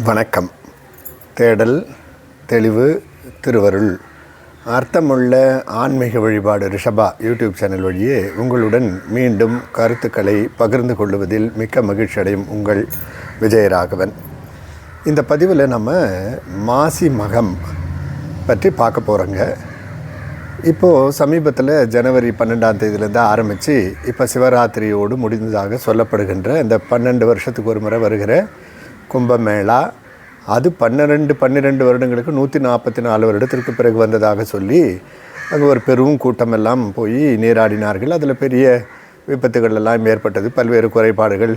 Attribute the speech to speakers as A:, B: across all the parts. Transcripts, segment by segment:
A: வணக்கம். தேடல் தெளிவு திருவருள். அர்த்தமுள்ள ஆன்மீக வழிபாடு ரிஷபா யூடியூப் சேனல் வழியே உங்களுடன் மீண்டும் கருத்துக்களை பகிர்ந்து கொள்வதில் மிக்க மகிழ்ச்சி அடையும் உங்கள் விஜயராகவன். இந்த பதிவில் நம்ம மாசி மகம் பற்றி பார்க்க போகிறோங்க இப்போது சமீபத்தில் ஜனவரி பன்னெண்டாம் தேதியிலேருந்து ஆரம்பித்து இப்போ சிவராத்திரியோடு முடிந்ததாக சொல்லப்படுகின்ற இந்த பன்னெண்டு வருஷத்துக்கு ஒரு முறை வருகிற கும்பமேளா. அது பன்னிரெண்டு பன்னிரெண்டு வருடங்களுக்கு நூற்றி நாற்பத்தி நாலு வருடத்திற்கு பிறகு வந்ததாக சொல்லி அங்கே ஒரு பெரும் கூட்டமெல்லாம் போய் நீராடினார்கள். அதில் பெரிய விபத்துகள் எல்லாம் ஏற்பட்டது. பல்வேறு குறைபாடுகள்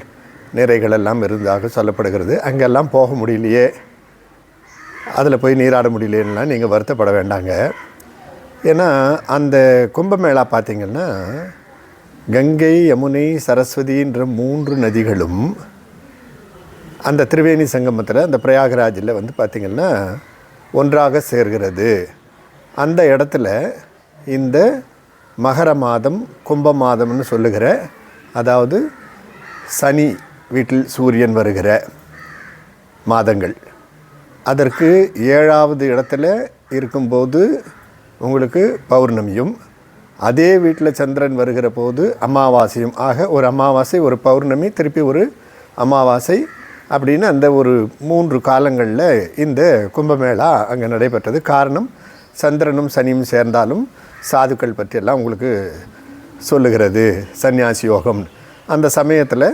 A: நிறைகள் எல்லாம் இருந்ததாக சொல்லப்படுகிறது. அங்கெல்லாம் போக முடியலையே. அதில் போய் நீராட முடியலன்னா நீங்கள் வருத்தப்பட வேண்டாங்க. ஏன்னா அந்த கும்பமேளா பார்த்திங்கன்னா கங்கை யமுனை சரஸ்வதின்ற மூன்று நதிகளும் அந்த திரிவேணி சங்கமத்தில் அந்த பிரயாகராஜில் வந்து பார்த்திங்கன்னா ஒன்றாக சேர்கிறது. அந்த இடத்துல இந்த மகர மாதம் கும்ப மாதம்னு சொல்லுகிற அதாவது சனி வீட்டில் சூரியன் வருகிற மாதங்கள். அதற்கு ஏழாவது இடத்துல இருக்கும்போது உங்களுக்கு பௌர்ணமியும் அதே வீட்டில் சந்திரன் வருகிற போது அமாவாசையும். ஆக ஒரு அமாவாசை ஒரு பௌர்ணமி திருப்பி ஒரு அமாவாசை அப்படின்னு அந்த ஒரு மூன்று காலங்களில் இந்த கும்பமேளா அங்கே நடைபெற்றது. காரணம் சந்திரனும் சனியும் சேர்ந்தாலும் சாதுக்கள் பற்றியெல்லாம் உங்களுக்கு சொல்லுகிறது சந்நியாசி யோகம். அந்த சமயத்தில்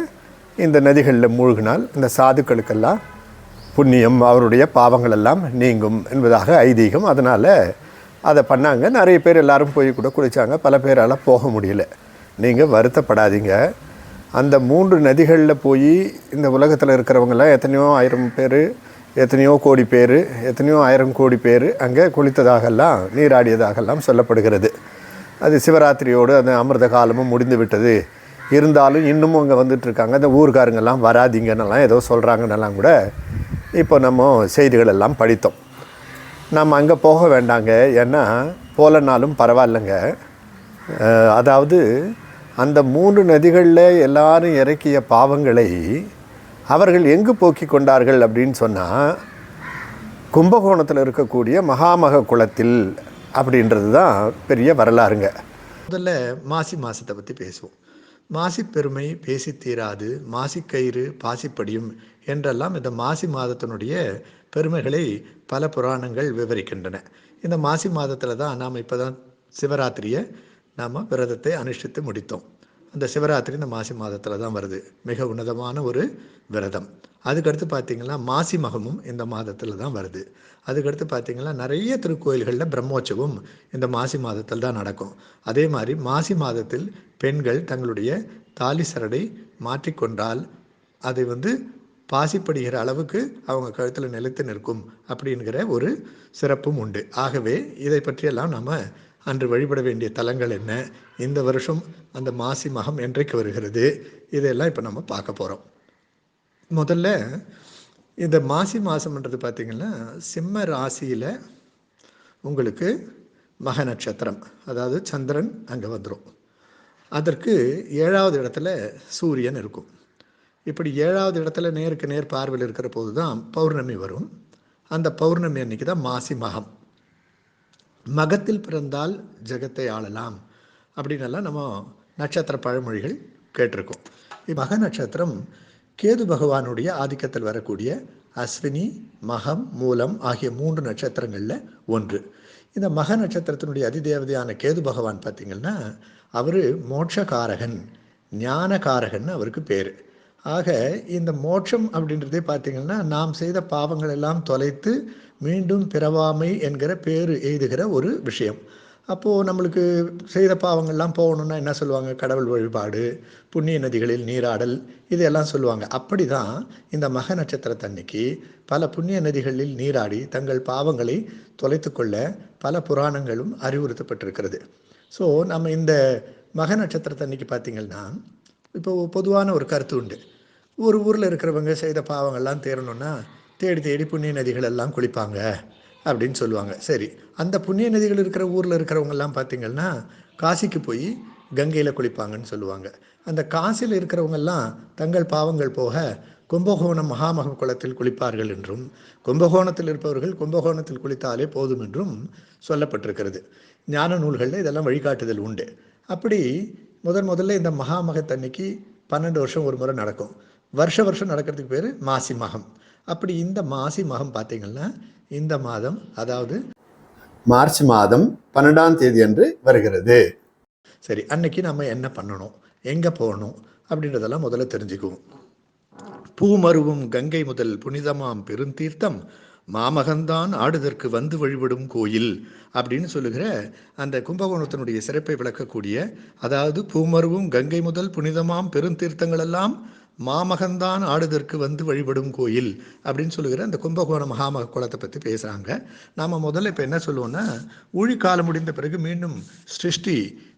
A: இந்த நதிகளில் மூழ்கினால் இந்த சாதுக்களுக்கெல்லாம் புண்ணியம் அவருடைய பாவங்கள் எல்லாம் நீங்கும் என்பதாக ஐதீகம். அதனால் அதை பண்ணாங்க. நிறைய பேர் எல்லாரும் போய் கூட குளித்தாங்க பல பேரால் போக முடியல. நீங்கள் வருத்தப்படாதீங்க. அந்த மூன்று நதிகளில் போய் இந்த உலகத்தில் இருக்கிறவங்கெல்லாம் எத்தனையோ ஆயிரம் பேர் எத்தனையோ கோடி பேர் எத்தனையோ ஆயிரம் கோடி பேர் அங்கே குளித்ததாகலாம் நீராடியதாகலாம் சொல்லப்படுகிறது. அது சிவராத்திரியோடு அந்த அமிர்த காலமும் முடிந்து விட்டது. இருந்தாலும் இன்னமும் அங்கே வந்துட்டுருக்காங்க அந்த ஊர்காரங்கெல்லாம் வராதிங்கன்னெல்லாம் ஏதோ சொல்கிறாங்கன்னெல்லாம் கூட இப்போ நம்ம செய்திகள் எல்லாம் படித்தோம். நம்ம அங்கே போக வேண்டாங்க. ஏன்னா போகலனாலும் பரவாயில்லைங்க. அதாவது அந்த மூன்று நதிகளில் எல்லாரும் இறக்கிய பாவங்களை அவர்கள் எங்கு போக்கி கொண்டார்கள் அப்படின்னு சொன்னால் கும்பகோணத்தில் இருக்கக்கூடிய மகாமக குளத்தில் அப்படின்றது தான் பெரிய வரலாறுங்க. முதல்ல மாசி மாதத்தை பற்றி பேசுவோம். மாசி பெருமை பேசி தீராது மாசிக்கயிறு பாசிப்படியும் என்றெல்லாம் இந்த மாசி மாதத்தினுடைய பெருமைகளை பல புராணங்கள் விவரிக்கின்றன. இந்த மாசி மாதத்தில் தான் நாம் இப்போ தான் சிவராத்திரியை நாம் விரதத்தை அனுஷ்டித்து முடித்தோம். அந்த சிவராத்திரி இந்த மாசி மாதத்தில் தான் வருது. மிக உன்னதமான ஒரு விரதம். அதுக்கடுத்து பார்த்தீங்கன்னா மாசி மகமும் இந்த மாதத்தில் தான் வருது. அதுக்கடுத்து பார்த்தீங்கன்னா நிறைய திருக்கோயில்களில் பிரம்மோற்சவம் இந்த மாசி மாதத்தில் தான் நடக்கும். அதே மாதிரி மாசி மாதத்தில் பெண்கள் தங்களுடைய தாலி சரடை மாற்றிக்கொண்டால் அதை வந்து பாசிப்படுகிற அளவுக்கு அவங்க கழுத்தில் நிலைத்து நிற்கும் அப்படிங்கிற ஒரு சிறப்பும் உண்டு. ஆகவே இதை பற்றியெல்லாம் நம்ம அன்று வழிபட வேண்டிய தலங்கள் என்ன? இந்த வருஷம் அந்த மாசி மகம் என்றைக்கு வருகிறது? இதையெல்லாம் இப்போ நம்ம பார்க்க போகிறோம் முதல்ல இந்த மாசி மாதம்ன்றது பார்த்திங்கன்னா சிம்ம ராசியில் உங்களுக்கு மக நட்சத்திரம். அதாவது சந்திரன் அங்கே வந்துடும் அதற்கு ஏழாவது இடத்துல சூரியன் இருக்கும். இப்படி ஏழாவது இடத்துல நேருக்கு நேர் பார்வையில் இருக்கிற போது தான் பௌர்ணமி வரும். அந்த பௌர்ணமி அன்னைக்கு தான் மாசி மகம். மகத்தில் பிறந்தால் ஜெகத்தை ஆளலாம் அப்படின்னெல்லாம் நம்ம நட்சத்திர பழமொழிகள் கேட்டிருக்கோம். மக நட்சத்திரம் கேது பகவானுடைய ஆதிக்கத்தில் வரக்கூடிய அஸ்வினி மகம் மூலம் ஆகிய மூன்று நட்சத்திரங்களில் ஒன்று. இந்த மக நட்சத்திரத்தினுடைய அதிதேவதையான கேது பகவான் பார்த்திங்கன்னா அவர் மோட்சகாரகன் ஞானகாரகன் அவருக்கு பேர். ஆக இந்த மோட்சம் அப்படின்றதே பார்த்திங்கன்னா நாம் செய்த பாவங்கள் எல்லாம் தொலைத்து மீண்டும் பிறவாமை என்கிற பேர் எய்துகிற ஒரு விஷயம். அப்போது நம்மளுக்கு செய்த பாவங்கள்லாம் போகணுன்னா என்ன சொல்லுவாங்க? கடவுள் வழிபாடு புண்ணிய நதிகளில் நீராடல் இதையெல்லாம் சொல்லுவாங்க. அப்படி தான் இந்த மக நட்சத்திரத்தன்னைக்கு பல புண்ணிய நதிகளில் நீராடி தங்கள் பாவங்களை தொலைத்து கொள்ள பல புராணங்களும் அறிவுறுத்தப்பட்டிருக்கிறது. ஸோ நம்ம இந்த மக நட்சத்திரத்தன்னைக்கு பார்த்திங்கன்னா இப்போ பொதுவான ஒரு கருத்து உண்டு. ஒரு ஊரில் இருக்கிறவங்க செய்த பாவங்கள்லாம் தேரணும்னா தேடி தேடி புண்ணிய நதிகள் எல்லாம் குளிப்பாங்க அப்படின்னு சொல்லுவாங்க. சரி அந்த புண்ணிய நதிகள் இருக்கிற ஊரில் இருக்கிறவங்கெல்லாம் பார்த்திங்கன்னா காசிக்கு போய் கங்கையில் குளிப்பாங்கன்னு சொல்லுவாங்க. அந்த காசியில் இருக்கிறவங்கெல்லாம் தங்கள் பாவங்கள் போக கும்பகோணம் மகாமக குளத்தில் குளிப்பார்கள் என்றும் கும்பகோணத்தில் இருப்பவர்கள் கும்பகோணத்தில் குளித்தாலே போதும் என்றும் சொல்லப்பட்டிருக்கிறது. ஞான நூல்களில் இதெல்லாம் வழிகாட்டுதல் உண்டு. அப்படி முதன் முதல்ல இந்த மகாமக தண்ணிக்கு பன்னெண்டு வருஷம் ஒரு முறை நடக்கும். வருஷ வருஷம் நடக்கிறதுக்கு பேர் மாசி மகம். அப்படி இந்த மாசி மகம் பார்த்தீங்கன்னா இந்த மாதம் அதாவது
B: மார்ச் மாதம் பன்னெண்டாம் தேதி அன்று வருகிறது.
A: சரி அன்னைக்கு நம்ம என்ன பண்ணணும்? எங்கே போகணும்? அப்படின்றதெல்லாம் முதல்ல தெரிஞ்சுக்குவோம். பூமருவும் கங்கை முதல் புனிதமாம் பெருந்தீர்த்தம் மாமகந்தான் ஆடுதற்கு வந்து வழிபடும் கோயில் அப்படின்னு சொல்லுகிற அந்த கும்பகோணத்தினுடைய சிறப்பை விளக்கக்கூடிய அதாவது பூமருவும் கங்கை முதல் புனிதமாம் பெருந்தீர்த்தங்களெல்லாம் மாமகந்தான் ஆடுதற்கு வந்து வழிபடும் கோயில் அப்படின்னு சொல்லுகிற அந்த கும்பகோணம் மகாமக குளத்தை பற்றி பேசுகிறாங்க நாம் முதல்ல இப்போ என்ன சொல்லுவோம்னா காலம் முடிந்த பிறகு மீண்டும் சிருஷ்டி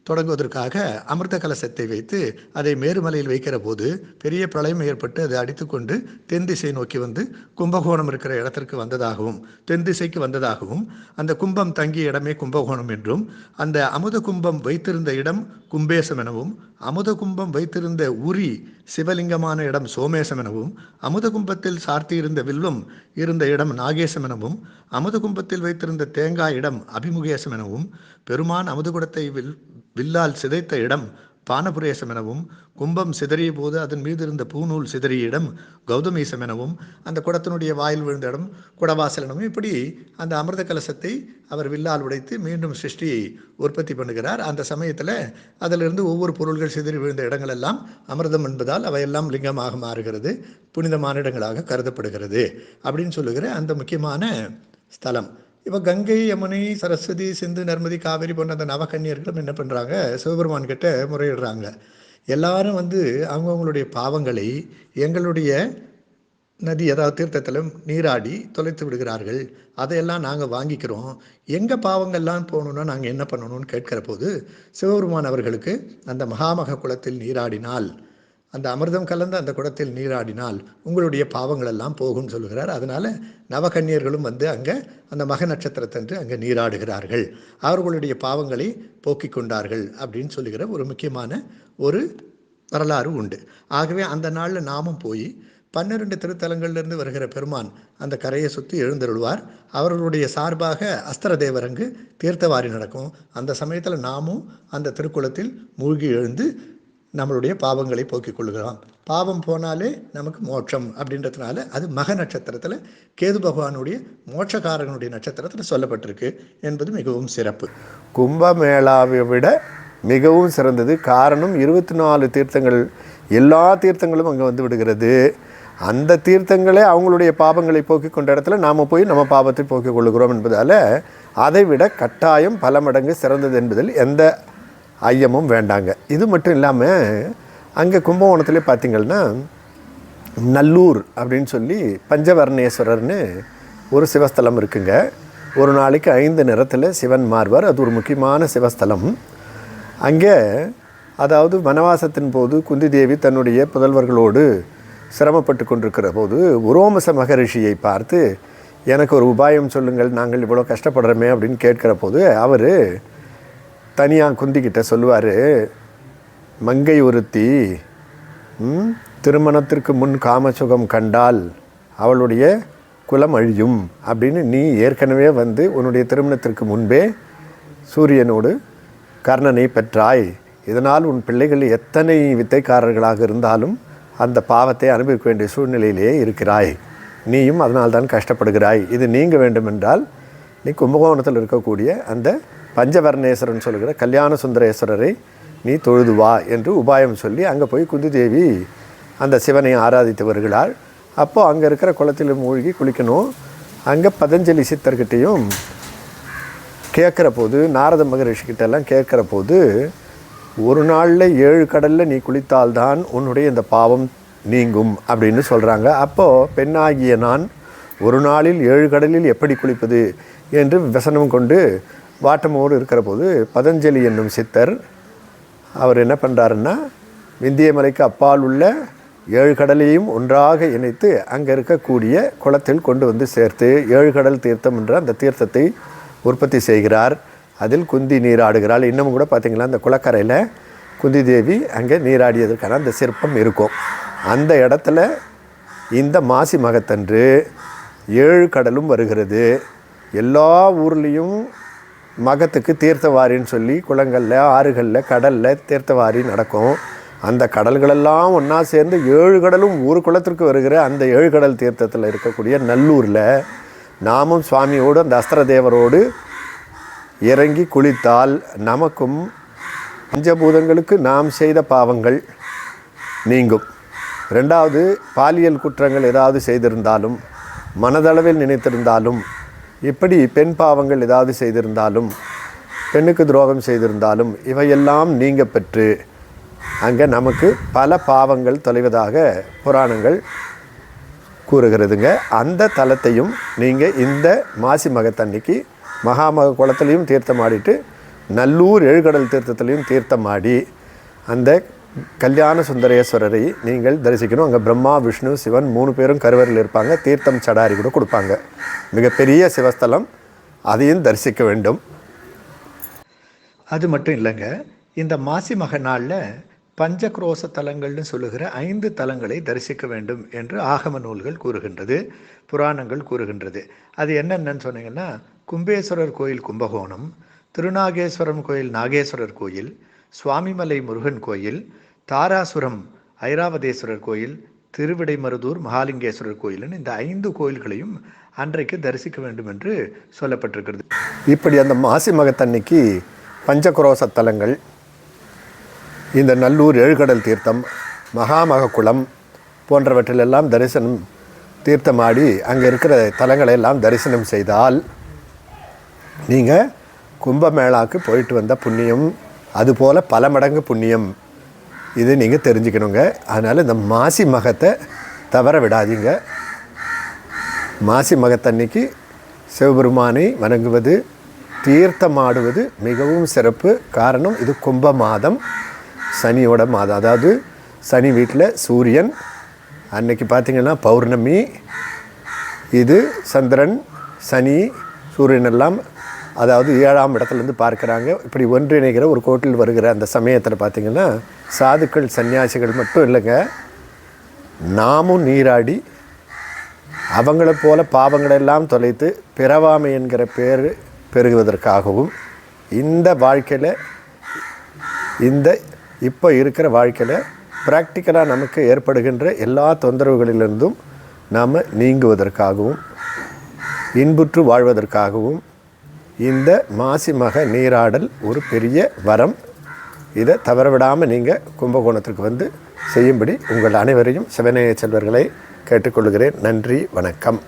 A: தொடங்குவதற்காக அமிர்த கலசத்தை வைத்து அதை மேருமலையில் வைக்கிற போது பெரிய பிரளயம் ஏற்பட்டு அதை அடித்துக்கொண்டு தென் திசை நோக்கி வந்து கும்பகோணம் இருக்கிற இடத்திற்கு வந்ததாகவும் தென் திசைக்கு வந்ததாகவும் அந்த கும்பம் தங்கிய இடமே கும்பகோணம் என்றும் அந்த அமுத கும்பம் வைத்திருந்த இடம் கும்பேசம் எனவும் அமுத கும்பம் வைத்திருந்த உரி சிவலிங்கமான இடம் சோமேசம் எனவும் அமுத கும்பத்தில் சார்த்தியிருந்த வில்வம் இருந்த இடம் நாகேசம் எனவும் அமுத கும்பத்தில் வைத்திருந்த தேங்காய் இடம் அபிமுகேசம் எனவும் பெருமான் அமுதகுடத்தை வில் வில்லால் சிதைத்த இடம் பானபுரேசம் எனவும் கும்பம் சிதறிய போது அதன் மீது இருந்த பூநூல் சிதறிய இடம் கௌதமீசம் எனவும் அந்த குடத்தினுடைய வாயில் விழுந்த இடம் குடவாசல் எனவும் இப்படி அந்த அமிர்த கலசத்தை அவர் வில்லால் உடைத்து மீண்டும் சிருஷ்டியை உற்பத்தி பண்ணுகிறார். அந்த சமயத்தில் அதிலிருந்து ஒவ்வொரு பொருள்கள் சிதறி விழுந்த இடங்கள் எல்லாம் அமிர்தம் என்பதால் அவையெல்லாம் லிங்கமாக மாறுகிறது புனிதமான இடங்களாக கருதப்படுகிறது அப்படின்னு சொல்லுகிற அந்த முக்கியமான ஸ்தலம். இப்போ கங்கை யமுனை சரஸ்வதி சிந்து நர்மதி காவேரி போன்ற அந்த நவகன்னியர்களும் என்ன பண்ணுறாங்க சிவபெருமான் கிட்ட முறையிடுறாங்க. எல்லாரும் வந்து அவங்கவுங்களுடைய பாவங்களை எங்களுடைய நதி ஏதாவது தீர்த்தத்திலும் நீராடி தொலைத்து விடுகிறார்கள். அதையெல்லாம் நாங்கள் வாங்கிக்கிறோம். எங்கள் பாவங்கள்லாம் போகணுன்னா நாங்கள் என்ன பண்ணணும்னு கேட்கிற போது சிவபெருமான் அவர்களுக்கு அந்த மகாமக குளத்தில் நீராடினால் அந்த அமிர்தம் கலந்த அந்த குடத்தில் நீராடினால் உங்களுடைய பாவங்கள் எல்லாம் போகும்னு சொல்லுகிறார். அதனால் நவகன்னியர்களும் வந்து அங்கே அந்த மக நட்சத்திரத்தன்று அங்கே நீராடுகிறார்கள். அவர்களுடைய பாவங்களை போக்கிக் கொண்டார்கள் அப்படின்னு சொல்லுகிற ஒரு முக்கியமான ஒரு வரலாறு உண்டு. ஆகவே அந்த நாளில் நாமும் போய் பன்னிரண்டு திருத்தலங்கள்லேருந்து வருகிற பெருமான் அந்த கரையை சுற்றி எழுந்தருள்வார். அவர்களுடைய சார்பாக அஸ்திர தேவரங்கு தீர்த்தவாரி நடக்கும். அந்த சமயத்தில் நாமும் அந்த திருக்குளத்தில் மூழ்கி எழுந்து நம்மளுடைய பாவங்களை போக்கிக் கொள்கிறோம் பாவம் போனாலே நமக்கு மோட்சம் அப்படின்றதுனால அது மக நட்சத்திரத்தில் கேது பகவானுடைய மோட்சக்காரனுடைய நட்சத்திரத்தில் சொல்லப்பட்டிருக்கு என்பது மிகவும் சிறப்பு.
B: கும்பமேளாவை விட மிகவும் சிறந்தது. காரணம் இருபத்தி நாலு தீர்த்தங்கள் எல்லா தீர்த்தங்களும் அங்கே வந்து விடுகிறது. அந்த தீர்த்தங்களே அவங்களுடைய பாவங்களை போக்கிக் கொண்ட இடத்துல நாம் போய் நம்ம பாவத்தை போக்கிக் கொள்கிறோம் என்பதால் அதை விட கட்டாயம் பல மடங்கு சிறந்தது என்பதில் எந்த ஐயமும் வேண்டாங்க. இது மட்டும் இல்லாமல் அங்கே கும்பகோணத்துலேயே பார்த்திங்கன்னா நல்லூர் அப்படின்னு சொல்லி பஞ்சவர்ணேஸ்வரர்னு ஒரு சிவஸ்தலம் இருக்குங்க. ஒரு நாளைக்கு ஐந்து நிறத்தில் சிவன் மாறுவார். அது ஒரு முக்கியமான சிவஸ்தலம். அங்கே அதாவது வனவாசத்தின் போது குந்தி தேவி தன்னுடைய புதல்வர்களோடு சிரமப்பட்டு கொண்டிருக்கிற போது உரோமச மகரிஷியை பார்த்து எனக்கு ஒரு உபாயம் சொல்லுங்கள் நாங்கள் இவ்வளோ கஷ்டப்படுறோமே அப்படின்னு கேட்கிற போது அவர் தனியாக குந்திக்கிட்ட சொல்லுவார் மங்கை ஒருத்தி திருமணத்திற்கு முன் காமசுகம் கண்டால் அவளுடைய குலம் அழியும். அப்படின்னு நீ ஏற்கனவே வந்து உன்னுடைய திருமணத்திற்கு முன்பே சூரியனோடு கர்ணனை பெற்றாய். இதனால் உன் பிள்ளைகள் எத்தனை வித்தைக்காரர்களாக இருந்தாலும் அந்த பாவத்தை அனுபவிக்க வேண்டிய சூழ்நிலையிலேயே இருக்கிறாய். நீயும் அதனால்தான் கஷ்டப்படுகிறாய். இது நீங்க வேண்டுமென்றால் நீ கும்பகோணத்தில் இருக்கக்கூடிய அந்த பஞ்சவர்ணேஸ்வரன் சொல்கிற கல்யாண சுந்தரேஸ்வரரை நீ தொழுது வா என்று உபாயம் சொல்லி அங்கே போய் குந்திதேவி அந்த சிவனை ஆராதித்து வருகிறாள். அப்போது அங்கே இருக்கிற குளத்தில் மூழ்கி குளிக்கணும். அங்கே பதஞ்சலி சித்தர்கிட்டையும் கேட்குற போது நாரத மகரிஷிக்கிட்டெல்லாம் கேட்குற போது ஒரு நாளில் ஏழு கடலில் நீ குளித்தால்தான் உன்னுடைய இந்த பாவம் நீங்கும் அப்படின்னு சொல்கிறாங்க அப்போது பெண்ணாகிய நான் ஒரு நாளில் ஏழு கடலில் எப்படி குளிப்பது? என்று விசனம் கொண்டு வாட்டமோடு இருக்கிற போது பதஞ்சலி என்னும் சித்தர் அவர் என்ன பண்ணுறாருன்னா விந்திய மலைக்கு அப்பால் உள்ள ஏழு கடலையும் ஒன்றாக இணைத்து அங்கே இருக்கக்கூடிய குளத்தில் கொண்டு வந்து சேர்த்து ஏழு கடல் தீர்த்தம் என்ற அந்த தீர்த்தத்தை உற்பத்தி செய்கிறார். அதில் குந்தி நீராடுகிறாள். இன்னமும் கூட பார்த்திங்கன்னா அந்த குளக்கரையில் குந்தி தேவி அங்கே நீராடியதற்கான அந்த சிற்பம் இருக்கும். அந்த இடத்துல இந்த மாசி மகத்தன்று ஏழு கடலும் வருகிறது. எல்லா ஊர்லேயும் மகத்துக்கு தீர்த்தவாரின்னு சொல்லி குளங்களில் ஆறுகளில் கடலில் தீர்த்தவாரி நடக்கும். அந்த கடல்களெல்லாம் ஒன்றா சேர்ந்து ஏழு கடலும் ஒரு குளத்திற்கு வருகிற அந்த ஏழு கடல் தீர்த்தத்தில் இருக்கக்கூடிய நல்லூரில் நாமும் சுவாமியோடு அந்த அஸ்திரதேவரோடு இறங்கி குளித்தால் நமக்கும் பஞ்சபூதங்களுக்கு நாம் செய்த பாவங்கள் நீங்கும். ரெண்டாவது பாலியல் குற்றங்கள் ஏதாவது செய்திருந்தாலும் மனதளவில் நினைத்திருந்தாலும் இப்படி பெண் பாவங்கள் ஏதாவது செய்திருந்தாலும் பெண்ணுக்கு துரோகம் செய்திருந்தாலும் இவையெல்லாம் நீங்க பெற்று அங்கே நமக்கு பல பாவங்கள் தொலைவதாக புராணங்கள் கூறுகிறதுங்க. அந்த தலத்தையும் நீங்கள் இந்த மாசி மகத்தன்னைக்கு மகாமக குளத்துலையும் தீர்த்தமாடிட்டு நல்லூர் எழுகடல் தீர்த்தத்துலேயும் தீர்த்தம் ஆடி அந்த கல்யாண சுந்தரேஸ்வரரை நீங்கள் தரிசிக்கணும். அங்கே பிரம்மா விஷ்ணு சிவன் மூணு பேரும் கருவறையில் இருப்பாங்க. தீர்த்தம் சடாரி கூட கொடுப்பாங்க. மிகப்பெரிய சிவஸ்தலம். அதையும் தரிசிக்க வேண்டும்.
A: அது மட்டும் இல்லைங்க. இந்த மாசி மக நாளில் பஞ்சக்ரோச தலங்கள்னு சொல்லுகிற ஐந்து தலங்களை தரிசிக்க வேண்டும் என்று ஆகம நூல்கள் கூறுகின்றது. புராணங்கள் கூறுகின்றது. அது என்னென்னு சொன்னீங்கன்னா கும்பேஸ்வரர் கோயில் கும்பகோணம் திருநாகேஸ்வரம் கோயில் நாகேஸ்வரர் கோயில் சுவாமிமலை முருகன் கோயில் தாராசுரம் ஐராவதேஸ்வரர் கோயில் திருவிடைமருதூர் மகாலிங்கேஸ்வரர் கோயில்னு இந்த ஐந்து கோயில்களையும் அன்றைக்கு தரிசிக்க வேண்டும் என்று சொல்லப்பட்டிருக்கிறது.
B: இப்படி அந்த மாசி மகத்தன்னைக்கு பஞ்சகுரோச தலங்கள் இந்த நல்லூர் எழுகடல் தீர்த்தம் மகாமக குளம் போன்றவற்றிலெல்லாம் தரிசனம் தீர்த்தமாடி அங்கே இருக்கிற தலங்களை எல்லாம் தரிசனம் செய்தால் நீங்கள் கும்பமேளாக்கு போயிட்டு வந்த புண்ணியம் அதுபோல் பல மடங்கு புண்ணியம். இது நீங்கள் தெரிஞ்சுக்கணுங்க. அதனால் இந்த மாசி மகத்தை தவற விடாதீங்க. மாசி மகத்தன்னைக்கு சிவபெருமானை வணங்குவது தீர்த்தமாடுவது மிகவும் சிறப்பு. காரணம் இது கும்ப மாதம். சனியோட மாதம். அதாவது சனி வீட்டில் சூரியன் அன்னைக்கு பார்த்திங்கன்னா பௌர்ணமி இது சந்திரன் சனி சூரியன் எல்லாம் அதாவது ஏழாம் இடத்துலேருந்து பார்க்குறாங்க. இப்படி ஒன்றிணைகிற ஒரு கோட்டில் வருகிற அந்த சமயத்தில் பார்த்திங்கன்னா சாதுக்கள் சன்னியாசிகள் மட்டும் இல்லைங்க. நாமும் நீராடி அவங்களைப் போல பாவங்களெல்லாம் தொலைத்து பிறவாமை என்கிற பேர் பெருகுவதற்காகவும் இந்த வாழ்க்கையில் இந்த இப்போ இருக்கிற வாழ்க்கையில் ப்ராக்டிக்கலாக நமக்கு ஏற்படுகின்ற எல்லா தொந்தரவுகளிலிருந்தும் நாம் நீங்குவதற்காகவும் இன்புற்று வாழ்வதற்காகவும் இந்த மாசி மக நீராடல் ஒரு பெரிய வரம். இதை தவறவிடாமல் நீங்கள் கும்பகோணத்திற்கு வந்து செய்யும்படி உங்கள் அனைவரையும் சிவநேய செல்வர்களை கேட்டுக்கொள்கிறேன். நன்றி வணக்கம்.